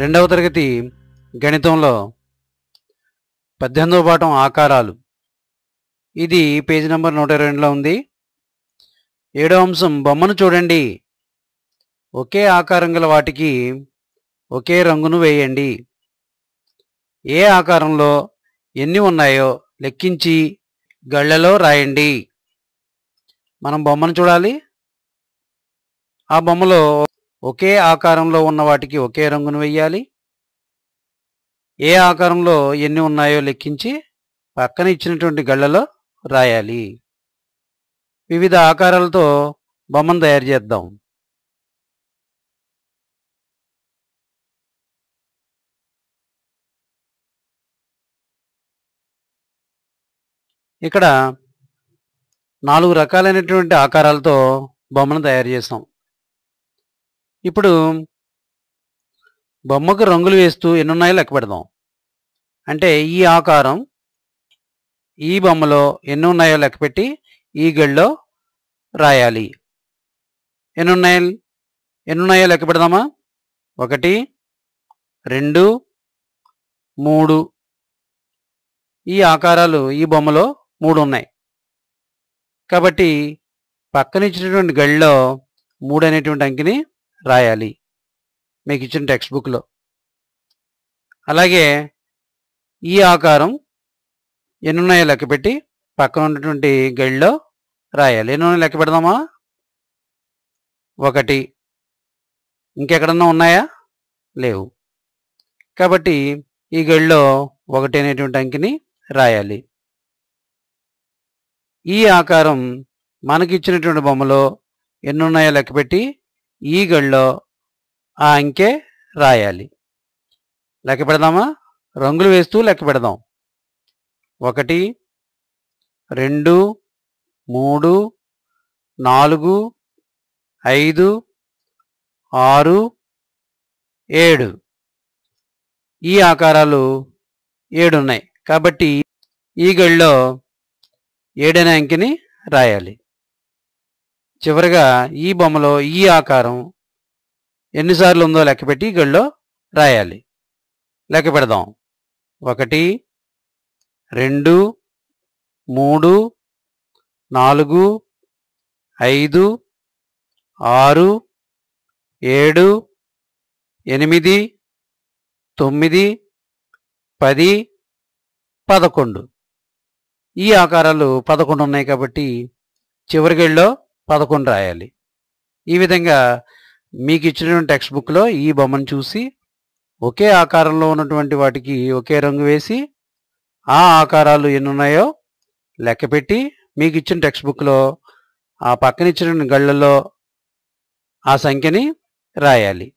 రెండవ తరగతి గణితంలో పద్దెనిమిదవ పాఠం ఆకారాలు. ఇది పేజీ నెంబర్ నూట ఇరవై రెండులో ఉంది. ఏడవ అంశం బొమ్మను చూడండి. ఒకే ఆకారం గల వాటికి ఒకే రంగును వేయండి. ఏ ఆకారంలో ఎన్ని ఉన్నాయో లెక్కించి గళ్ళలో రాయండి. మనం బొమ్మను చూడాలి. ఆ బొమ్మలో ఒకే ఆకారంలో ఉన్న వాటికి ఒకే రంగును వెయ్యాలి. ఏ ఆకారంలో ఎన్ని ఉన్నాయో లెక్కించి పక్కన ఇచ్చినటువంటి గళ్ళలో రాయాలి. వివిధ ఆకారాలతో బొమ్మను తయారు చేద్దాం. ఇక్కడ నాలుగు రకాలైనటువంటి ఆకారాలతో బొమ్మను తయారు చేస్తాం ఇప్పుడు బొమ్మకు రంగులు వేస్తూ ఎన్ని ఉన్నాయో లెక్క పెడదాం. అంటే ఈ ఆకారం ఈ బొమ్మలో ఎన్ని ఉన్నాయో లెక్క పెట్టి ఈ గడిలో రాయాలి. ఎన్ని ఉన్నాయో ఎన్ని ఉన్నాయో లెక్క పెడదామా? ఒకటి రెండు మూడు. ఈ ఆకారాలు ఈ బొమ్మలో మూడు ఉన్నాయి. కాబట్టి పక్కనిచ్చినటువంటి గడిలో మూడు అనేటువంటి అంకిని రాయాలి. మీకు ఇచ్చిన టెక్స్ట్ బుక్లో అలాగే ఈ ఆకారం ఎన్ని ఉన్నాయో లెక్క పెట్టి పక్కన ఉన్నటువంటి గడిలో రాయాలి. ఎన్నున్నాయో లెక్క పెడదామా? ఒకటి. ఇంకెక్కడన్నా ఉన్నాయా? లేవు. కాబట్టి ఈ గడిలో ఒకటి అనేటువంటి అంకిని రాయాలి. ఈ ఆకారం మనకిచ్చినటువంటి బొమ్మలో ఎన్ని ఉన్నాయో లెక్క పెట్టి ఈ గడిలో ఆ అంకె రాయాలి. లెక్క పెడదామా? రంగులు వేస్తూ లెక్క పెడదాం. ఒకటి రెండు మూడు నాలుగు ఐదు ఆరు ఏడు. ఈ ఆకారాలు ఏడున్నాయి. కాబట్టి ఈ గడిలో ఏడనే అంకెని రాయాలి. చివరిగా ఈ బొమ్మలో ఈ ఆకారం ఎన్నిసార్లు ఉందో లెక్కపెట్టి ఈ గడిలో రాయాలి. లెక్క పెడదాం. ఒకటి రెండు మూడు నాలుగు ఐదు ఆరు ఏడు ఎనిమిది తొమ్మిది పది పదకొండు. ఈ ఆకారాలు పదకొండు ఉన్నాయి కాబట్టి చివరి గళ్ళో పదకొండు రాయాలి. ఈ విధంగా మీకు ఇచ్చినటువంటి టెక్స్ట్ బుక్లో ఈ బొమ్మను చూసి ఒకే ఆకారంలో ఉన్నటువంటి వాటికి ఒకే రంగు వేసి ఆ ఆకారాలు ఎన్ని ఉన్నాయో లెక్కపెట్టి మీకు ఇచ్చిన టెక్స్ట్ బుక్లో ఆ పక్కన ఇచ్చిన గళ్ళలో ఆ సంఖ్యని రాయాలి.